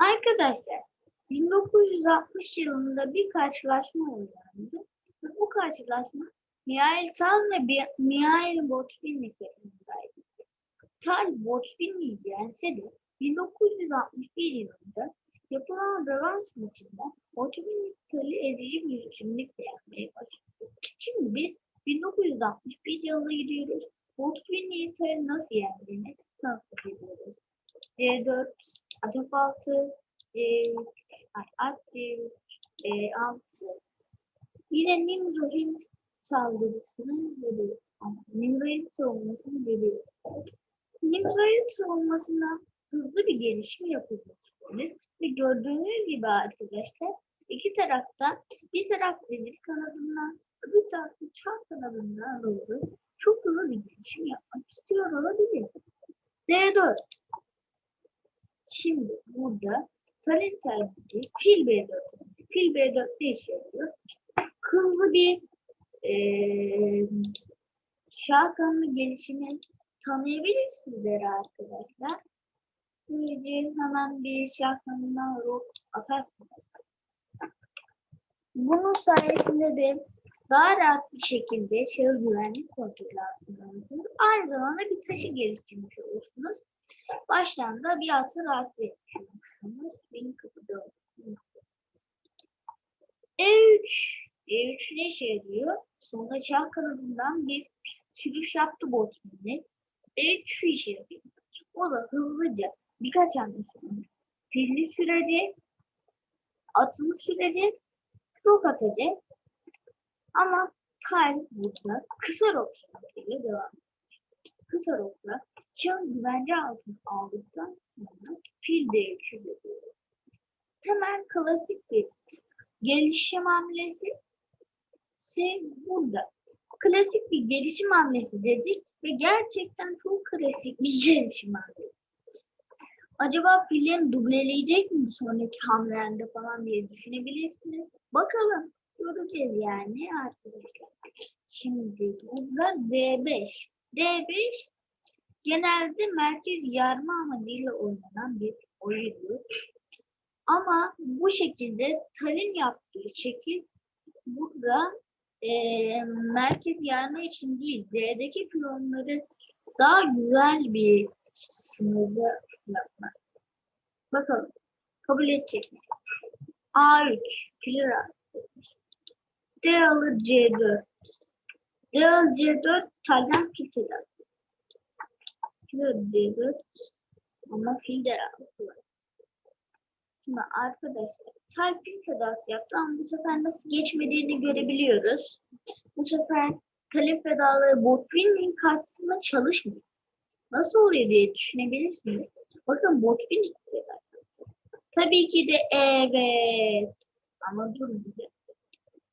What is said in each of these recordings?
Arkadaşlar 1960 yılında bir karşılaşma oynandı. Bu karşılaşma Mihail Tal ve Mihail Botvinnik arasındaydı. Tal Botvinnik'i yense de 1961 yılında yapılan rövanş maçında Botvinnik Tal'i ezici bir üstünlükle yenmeye başladı. Şimdi biz 1961 yılına gidiyoruz. Botvinnik'in nasıl yendiğini nasıl ediyoruz. C4, Atak 6, e, At e, 6. Yine Nimrod'un saldırısını veriyor. Ama Nimrod'un savunmasını veriyor. Nimrod'un savunmasına hızlı bir gelişme yapılmıştır. Ve gördüğünüz gibi arkadaşlar iki tarafta bir taraf demir kanadından öbür tarafta çan kanadından doğru çok hızlı bir gelişim yapmak istiyor olabilir. D4 Şimdi burada talent tercihi fil B4. Fil B4 ne işe yarıyor? Hızlı bir eee şakanlı gelişimi tanıyabilirsiniz arkadaşlar. Böylece hemen bir şakanından rok atarsınız. Bunun sayesinde de daha rahat bir şekilde şahıs güvenlik kontrolü altında alırsınız. Aynı zamanda bir taşı geliştirmiş olursunuz. Baştan da bir rahatsız etmiş olursunuz. Benim kapıda olsun. E3. E3 ne işe yarıyor? Sonra çağ kanadından bir sürüş yaptı botmanı. E3 şu işe yarıyor. O da hızlıca birkaç hamle sonra filli sürecek, atını sürecek, rok atacak. Ama Kyle burada kısa ile devam edecek. Kısa rokla çağın güvence altına aldıktan sonra fil D3'ü veriyor. Hemen klasik bir gelişim hamlesi ise burada. Klasik bir gelişim hamlesi dedik ve gerçekten çok klasik bir gelişim hamlesi. Acaba filin dubleleyecek mi sonraki hamlelerde falan diye düşünebilirsiniz. Bakalım. Göreceğiz yani arkadaşlar. Şimdi burada D5. D5 genelde merkez yarma amacıyla oynanan bir oyundur. Ama bu şekilde Talin yaptığı şekil burada eee, merkez yarma için değil, D'deki piyonları daha güzel bir sınırda yapmak. Bakalım. Kabul edecek mi? A3. Clear. D alır C4. D alır C4 talden fil Clear C4 ama fil de alır. Şimdi arkadaşlar fil tedavisi yaptı ama bu sefer nasıl geçmediğini görebiliyoruz. Bu sefer talep pedaları Botwin'in karşısında çalışmıyor. Nasıl oluyor diye düşünebilirsiniz. Bakın Botwin Tabii ki de evet. Ama durun bir de.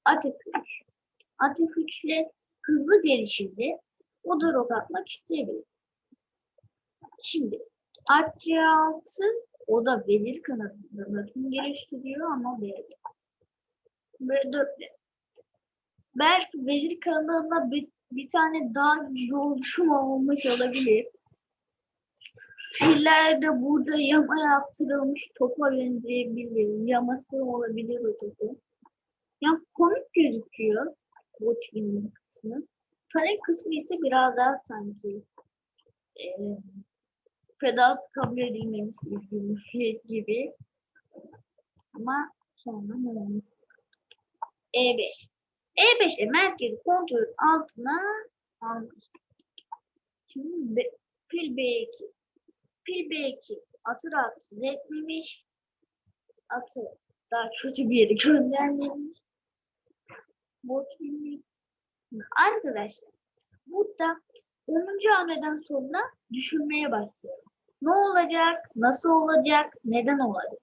Atık 3. Atık 3 ile hızlı gelişimde o da rok atmak isteyebilir. Şimdi Artçı 6 o da belir kanadında bakım geliştiriyor ama B. B4 Belki belir kanadında bir, bir tane daha yolcum olmuş olabilir. Filler burada yama yaptırılmış topa benzeyebilir. Yaması olabilir o topu. Ya komik gözüküyor filmin kısmı. Tarih kısmı ise biraz daha sanki e, pedals kabul edilmemiş bir şey gibi. Ama sonra ne olmuş? E5. E5'te merkezi kontrol altına almış. Şimdi B, fil B2. Fil B2 atı rahatsız etmemiş. Atı daha kötü bir yere göndermemiş. Botvinlik. Arkadaşlar burada 10. hamleden sonra düşünmeye başlıyorum. Ne olacak? Nasıl olacak? Neden olacak?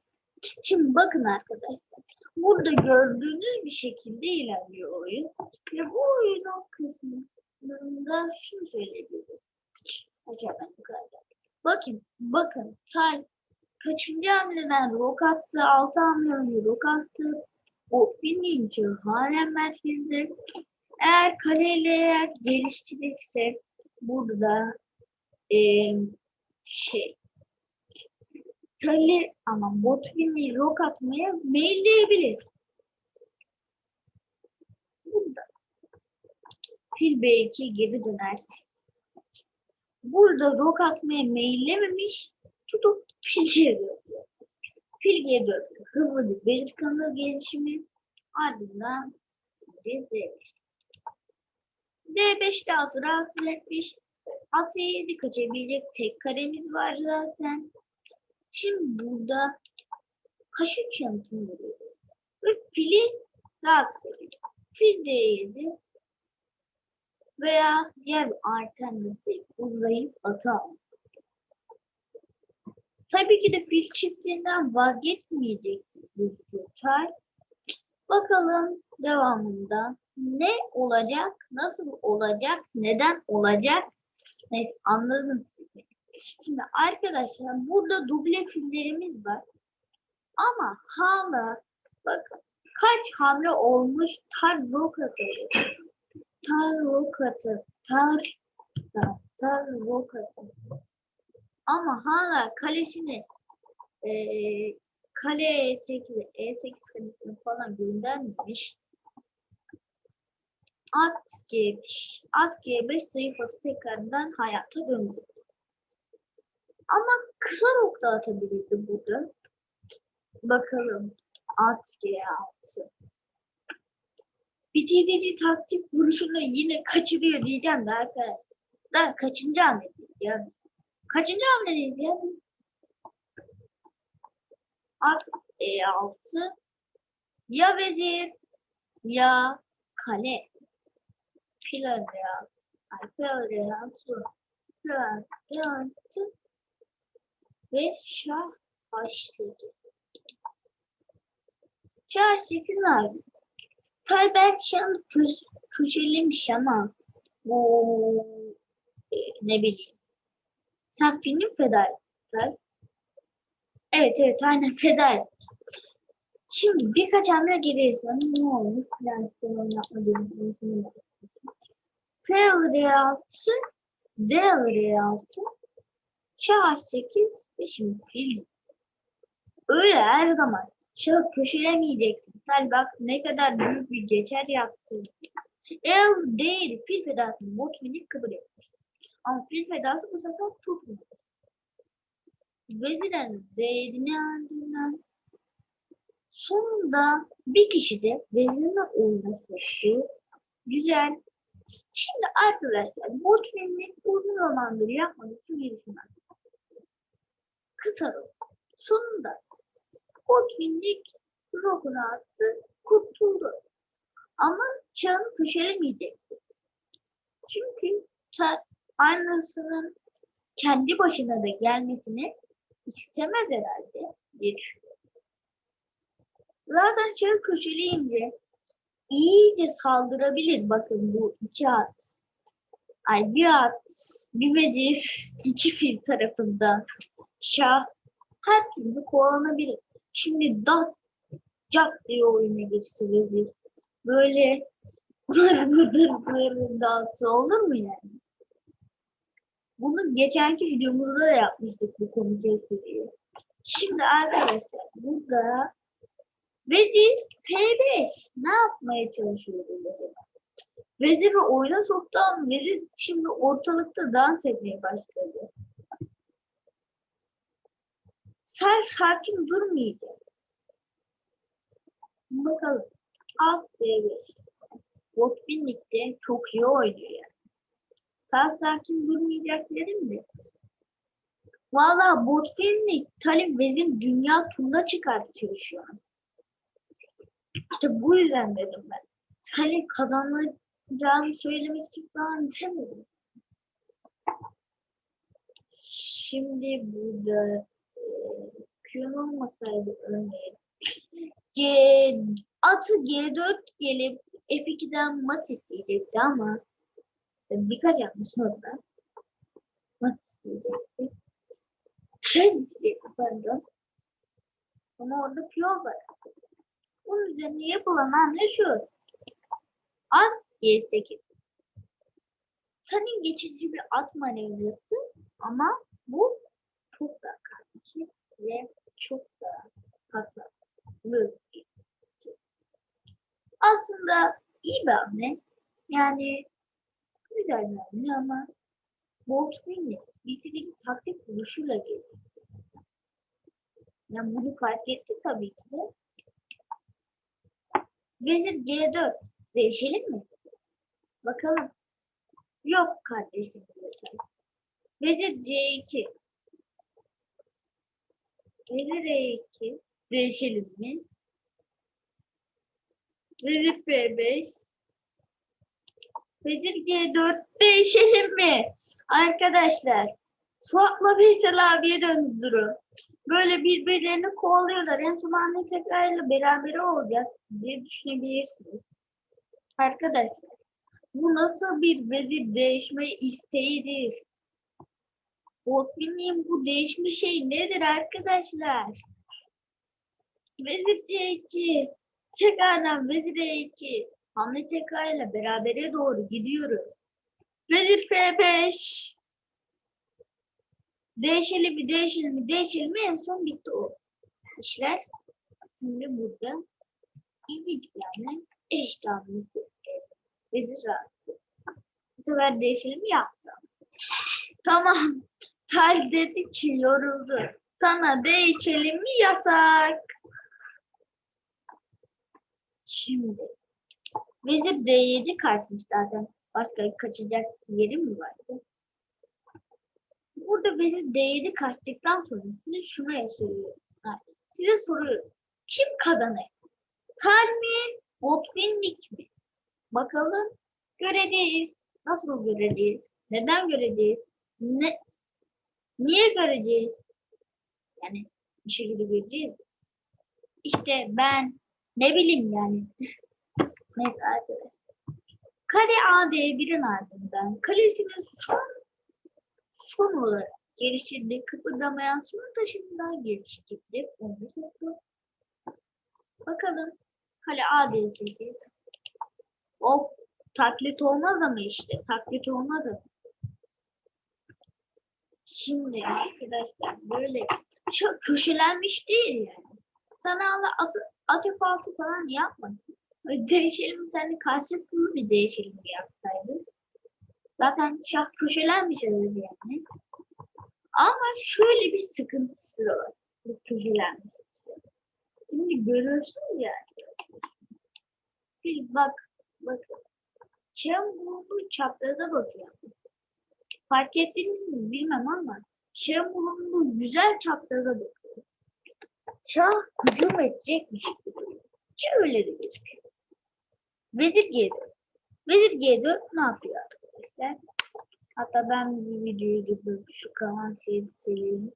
Şimdi bakın arkadaşlar. Burada gördüğünüz bir şekilde ilerliyor oyun. Ve bu oyunun kısmında şunu söyleyebilirim. Acaba bu kadar. Bakın, bakın. Tay kaçıncı hamleden rok attı? Altı hamle önce rok attı. O bininci halen merkezde. Eğer kaleyle geliştirirse burada eee şey Köle ama Botvin'i yok atmaya meyilleyebilir. Burada. Fil belki geri döner. Burada rok atmaya meyillememiş. Tutup fil çeviriyor. Fil geri döndü. Hızlı bir belirkanlığı gelişimi. Ardından D5. D5'te atı rahatsız etmiş. Atı 7 kaçabilecek tek karemiz var zaten. Şimdi burada H3 yanıtını veriyoruz. Ve fili rahatsız ediyor. Fil D7 veya diğer alternatif uzayıp atı almak. Tabii ki de fil çiftinden vazgeçmeyecek bir tutar. Bakalım devamında ne olacak, nasıl olacak, neden olacak? Neyse anladınız siz beni. Şimdi arkadaşlar burada duble fillerimiz var. Ama hala bakın kaç hamle olmuş tar rokatı. Tar rokatı. Tar tar, tar rokatı. Ama hala kalesini eee kale E8, E8 kalesini falan göndermemiş. At G5. At G5 zayıf atı tekrardan hayata döndü. Ama kısa nokta atabilirdi burada. Bakalım. At G6. Bitirici taktik vuruşunu yine kaçırıyor diyeceğim de arkadaşlar. Da kaçıncı hamledeydi ya? Kaçıncı hamledeydi ya? At E6. Ya vezir ya kale. Pilar ya. Ay pilar ya. Pilar ya. Ve şah H8. Şah 8 abi. Talbert Şan köş, köşelemiş ama bu e, ne bileyim. Safi'nin ettiler. Evet evet aynen etti. Şimdi birkaç hamle geriye ne olmuş? Plansiyonu yapmadığım insanı P R6 D R6 Şah 8 ve şimdi fil. Öyle her zaman şah köşelemeyeceksin. Sen bak ne kadar büyük bir geçer yaptı. El değil fil fedasını Botvin'i kabul etmiş. Ama fil fedası bu sefer tutmuyor. Vezirin değerini ardından sonunda bir kişi de vezirini oyuna soktu. Güzel. Şimdi arkadaşlar Botvin'i uzun zamandır yapmadık şu gelişimler. Kısa. Sonunda Botvin'lik rokunu attı, kurtuldu. Ama çağını köşelemeyecekti. Çünkü annasının kendi başına da gelmesini istemez herhalde diye düşünüyorum. Zaten çağı köşeleyince iyice saldırabilir. Bakın bu iki at. Ay bir at, bir vezir, iki fil tarafından şah her türlü kovalanabilir. Şimdi da cak diye oyuna geçti. Böyle gır gır gır olur mu yani? Bunu geçenki videomuzda da yapmıştık bu komitesi. Şimdi arkadaşlar burada vezir P5 ne yapmaya çalışıyor burada? Veziri oyuna soktu ama vezir şimdi ortalıkta dans etmeye başladı. Sen sakin durmayacak. Bakalım. Alt D5. Botbin Lig'de çok iyi oynuyor yani. Sen sakin durmayacak dedim de. Valla Botbin Lig Talip Vezir dünya turuna çıkartıyor şu an. İşte bu yüzden dedim ben. Talip kazanacağını söylemek için falan demedim. Şimdi burada e, olmasaydı örneğin G, atı G4 gelip F2'den mat isteyecekti ama birkaç hamle sonra mat isteyecekti. Şey diyecekti pardon. Ama orada piyon var. Bunun üzerine yapılan hamle şu. At G8. Senin geçici bir at manevrası ama bu çok da kardeşim. ve çok da hatalı. Aslında iyi bir hamle. Yani güzel bir hamle ama Boltman'le bitirip taktik buluşuyla geldi. Yani bunu fark etti tabii ki de. Vezir C4 değişelim mi? Bakalım. Yok kardeşim. Vezir C2 Vezir E2 değişelim mi? Vezir B5 Vezir G4 değişelim mi? Arkadaşlar Suat'la Veysel abiye döndü durum. Böyle birbirlerini kovalıyorlar. En son anne tekrarıyla beraber olacak diye düşünebilirsiniz. Arkadaşlar bu nasıl bir vezir değişme isteğidir? Botvin'in bu değişme şey nedir arkadaşlar? Vezir C2 tekrardan vezir E2 hamle tekrarıyla berabere doğru gidiyoruz. Vezir F5 Değişelim mi, değişelim mi, değişelim mi en son bitti o işler. Şimdi burada ilginç yani eşitliğimizi vezir rahatsız. Bu sefer değişelim mi yaptım. Tamam. Tal dedi ki yoruldu. Sana değişelim mi yasak. Şimdi vezir D7 kaçmış zaten. Başka kaçacak yeri mi vardı? Burada vezir D7 kaçtıktan sonra size şuraya soruyorum. Ha, Size soruyorum. Kim kazanır? Tal mi? Botvinnik mi? Bakalım. Göreceğiz. Nasıl göreceğiz? Neden göreceğiz? Ne? Niye göreceğiz? Yani bir şekilde göreceğiz. İşte ben ne bileyim yani. Neyse arkadaşlar. Kare AD1'in ardından kalesinin son son olarak geliştirdiği kıpırdamayan son taşını daha geliştirdi. Onu soktu. Bakalım. Kale AD8. Hop. Taklit olmaz ama işte. Taklit olmaz ama. Şimdi arkadaşlar böyle çok köşelenmiş değil yani. Sana Allah atı, atıp altı falan yapma. Böyle Değişelim seninle karşılıklı bir değişelim yapsaydın. Zaten şah köşelenmiş öyle yani. Ama şöyle bir sıkıntısı var. Bu köşelenmiş. Şimdi görüyorsunuz yani. Bir bak, bakın. Çam bulunduğu çapraza bakıyor. Fark ettiniz mi bilmem ama Çam bulunduğu güzel çapraza bakıyor. Şah hücum edecekmiş gibi. duruyor. Ki öyle de gözüküyor. Vezir G4. Vezir G4 ne yapıyor? Hatta ben bir videoyu durdurup şu kalan şeyi sileyim.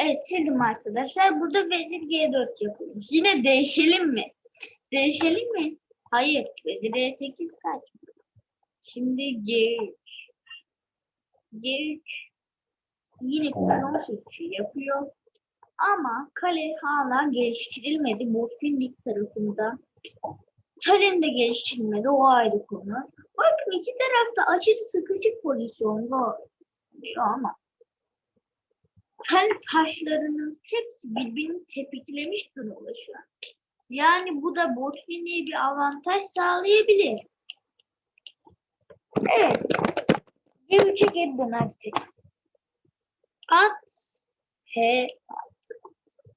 Evet sildim arkadaşlar. Burada vezir G4 yapıyoruz. Yine değişelim mi? Değişelim mi? Hayır. Vezir E8 kaç? Şimdi G3. G3 yine piyon seçişi yapıyor. Ama kale hala geliştirilmedi. Botvinlik tarafında. Kalenin de geliştirilmedi. O ayrı konu. Bakın iki tarafta aşırı sıkışık pozisyonda oluyor ama kale taşlarının hepsi birbirini tepiklemiş durumda şu an. Yani bu da Botvinlik'e bir avantaj sağlayabilir. Evet. G3'e geri dönersek. At. H.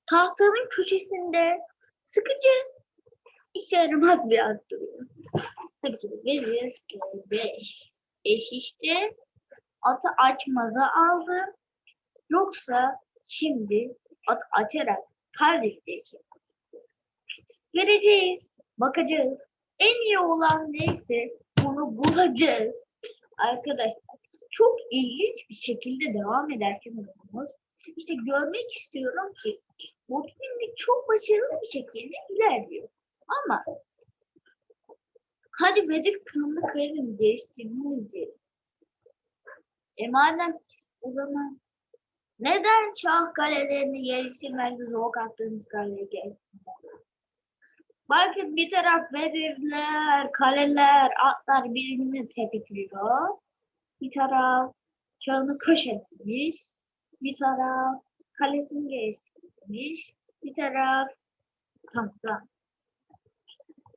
Tahtanın köşesinde sıkıcı işe yaramaz bir at duruyor. Tabii ki de vezir G5. Eş işte atı açmaza aldı. Yoksa şimdi at açarak kardeşleşecek. Göreceğiz. Bakacağız. En iyi olan neyse onu bulacağız. Arkadaşlar çok ilginç bir şekilde devam ederken oyunumuz. İşte görmek istiyorum ki Botvinlik çok başarılı bir şekilde ilerliyor. Ama hadi Vedik kılını kayırın değiştirmeyiz. E madem o zaman neden şah kalelerini geliştirmekte zor kattığımız kaleye geliştirmekte? Bakın bir taraf vezirler, kaleler, atlar birbirini tepikliyor. Bir taraf çağını köşelemiş. Bir taraf kalesini geliştirmiş. Bir taraf tamam.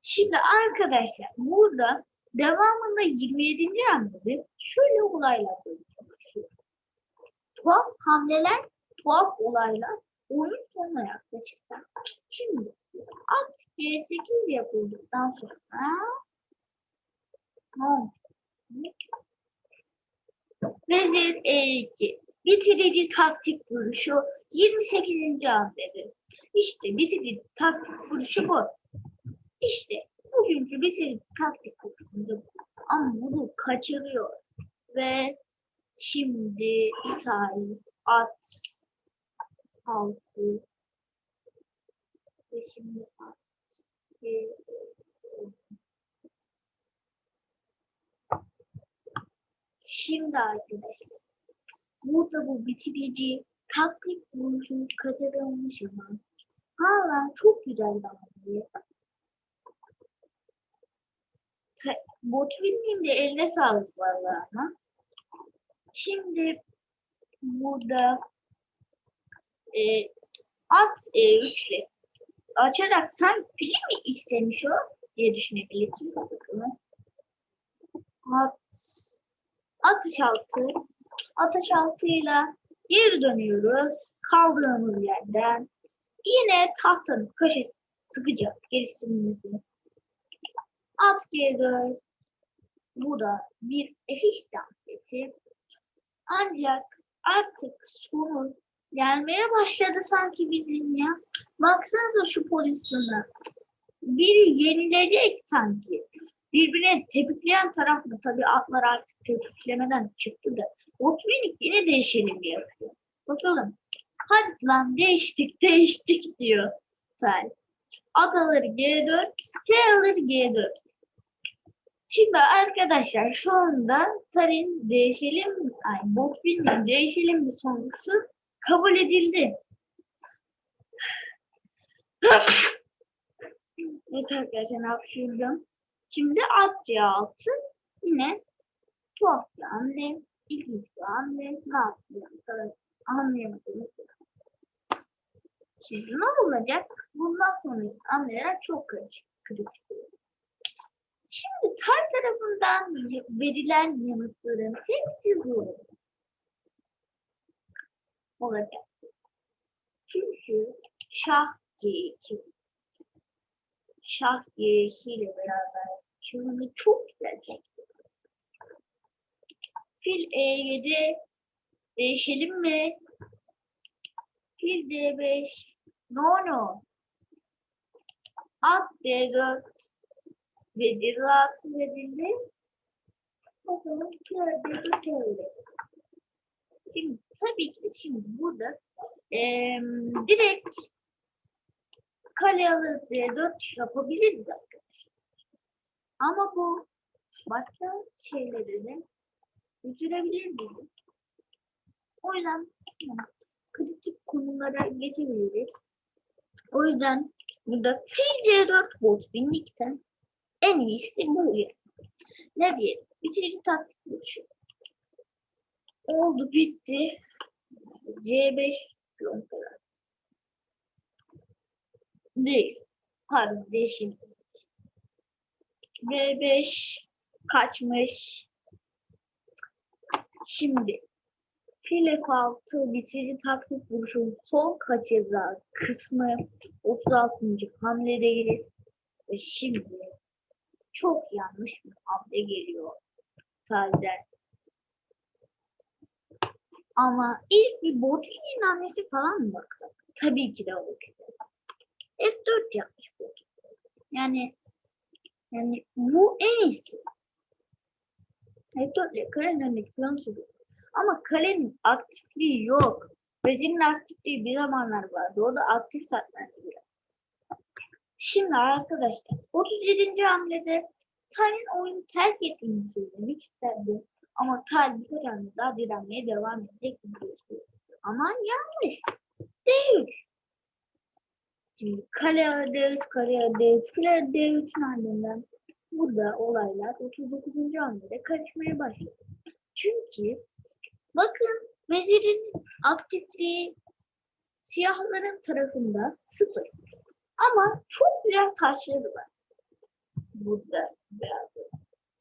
Şimdi arkadaşlar burada devamında 27. hamlede şöyle olaylar başlıyor. Tuhaf hamleler, tuhaf olaylar oyun sonuna yaklaşırken. Şimdi at G8 yapıldıktan sonra? Vezir E2 bitirici taktik vuruşu 28. hamlede. İşte bitirici taktik vuruşu bu. İşte bugünkü bitirici taktik vuruşunda bu. Ama bunu kaçırıyor. Ve şimdi İtalya at altı ve şimdi at ve Şimdi arkadaşlar burada bu bitirici taktik vuruşunu kaçırılmış ama hala çok güzel davranıyor. Ta- Botvin'in de eline sağlık vallahi ama. Şimdi burada e, at e, üçle açarak sanki fili mi istemiş o diye. Bakalım. At atış altı atış altıyla geri dönüyoruz kaldığımız yerden yine tahtanın köşesi sıkacağız geliştirmemizi at G4 bu da bir F hamlesi ancak artık sonu gelmeye başladı sanki bizim ya baksanıza şu pozisyona biri yenilecek sanki birbirine tepikleyen tarafı tabii atlar artık tepiklemeden çıktı da Otmenik yine değişelim yapıyor. Bakalım. Hadi lan değiştik değiştik diyor. Say. At alır G4, T alır G4. Şimdi arkadaşlar şu anda Tarin değişelim, ay Botvin'in değişelim bir sonucu kabul edildi. evet arkadaşlar ne yapıyorum? Şimdi at C6 yine tuhaf bir hamle, ilginç bir hamle, ne yapacağım anlayamadım. Şimdi ne olacak? Bundan sonraki hamleler çok karışık, kritik. Şimdi tar tarafından verilen yanıtların hepsi doğru olacak. Çünkü şah G2 şah G2 ile beraber şimdi çok güzel çekti. Fil E7 değişelim mi? Fil D5 no no at D4 Vezir rahatsız edildi. Bakalım köyde köyde. Şimdi tabii ki şimdi burada eee direkt kale alır D4 yapabiliriz arkadaşlar. Ama bu başka şeyleri de düşürebilir bizi. O yüzden kritik konulara geçebiliriz. O yüzden burada fil C4 bot binlikten en iyisi bu. Ne diyelim? Bitirici taktik vuruşu. Oldu bitti. C5 piyon kadar. Değil. Pardon değişim. B5 kaçmış. Şimdi fil F6 bitirici taktik vuruşun son kaçırdığı kısmı 36. hamledeyiz. Ve şimdi çok yanlış bir hamle geliyor Talden. Ama ilk bir Botvin'in hamlesi falan mı baksak? Tabii ki de olur. F4 yapmış bu. Yani yani bu en iyisi. F4 ile kalenin önündeki plan sürüyor. Ama kalenin aktifliği yok. Vezirin aktifliği bir zamanlar vardı. O da aktif satmaya Şimdi arkadaşlar 37. hamlede Tal'in oyunu terk ettiğini söylemek isterdi. Ama Tal birkaç hamle daha direnmeye devam edecek gibi. Ama yanlış. Değil. Şimdi kale D3, kale D3, kale D3'ün ardından burada olaylar 39. hamlede karışmaya başladı. Çünkü bakın vezirin aktifliği Siyahların tarafında sıfır. Ama çok güzel taşları var. Burada biraz.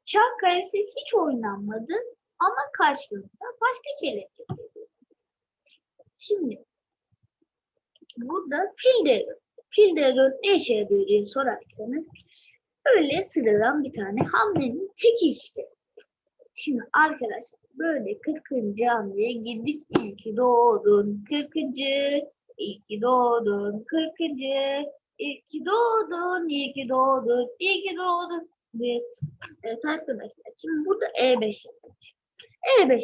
Çark karesi hiç oynanmadı ama karşılığında başka şeyler yapıyor. Şimdi burada fil devri. Fil devri ne işe diye sorarsanız öyle sıradan bir tane hamlenin teki işte. Şimdi arkadaşlar böyle 40. hamleye girdik. İyi ki doğdun 40. İyi ki doğdun 40. İyi ki doğdun, iyi ki doğdun, iyi ki doğdun. Evet, evet arkadaşlar. Şimdi burada E5 yapıyoruz. E5.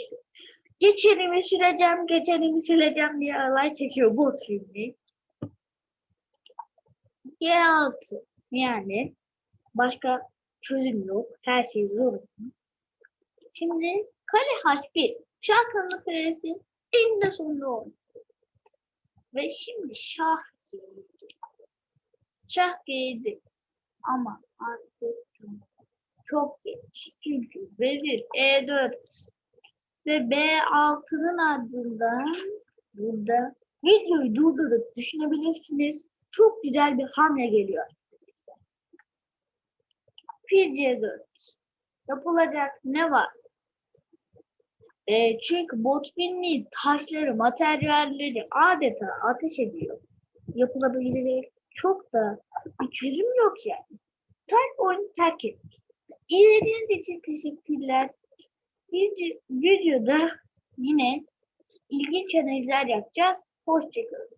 Geçenimi süreceğim, geçenimi süreceğim diye alay çekiyor bot filmi. G6. Yani başka çözüm yok. Her şey zor. Şimdi kare H1. Şarkının karesi eninde sonunda oldu. Ve şimdi şah G7. Şah G7. Ama artık çok geç. Çünkü vezir E4 ve B6'nın ardından burada videoyu durdurup düşünebilirsiniz. Çok güzel bir hamle geliyor. Fil C4. Yapılacak ne var? E, çünkü bot binliği taşları, materyalleri adeta ateş ediyor. Yapılabilir çok da bir çözüm yok yani. Terk oyunu terk etmiş. İzlediğiniz için teşekkürler. Bir videoda yine ilginç analizler yapacağız. Hoşçakalın.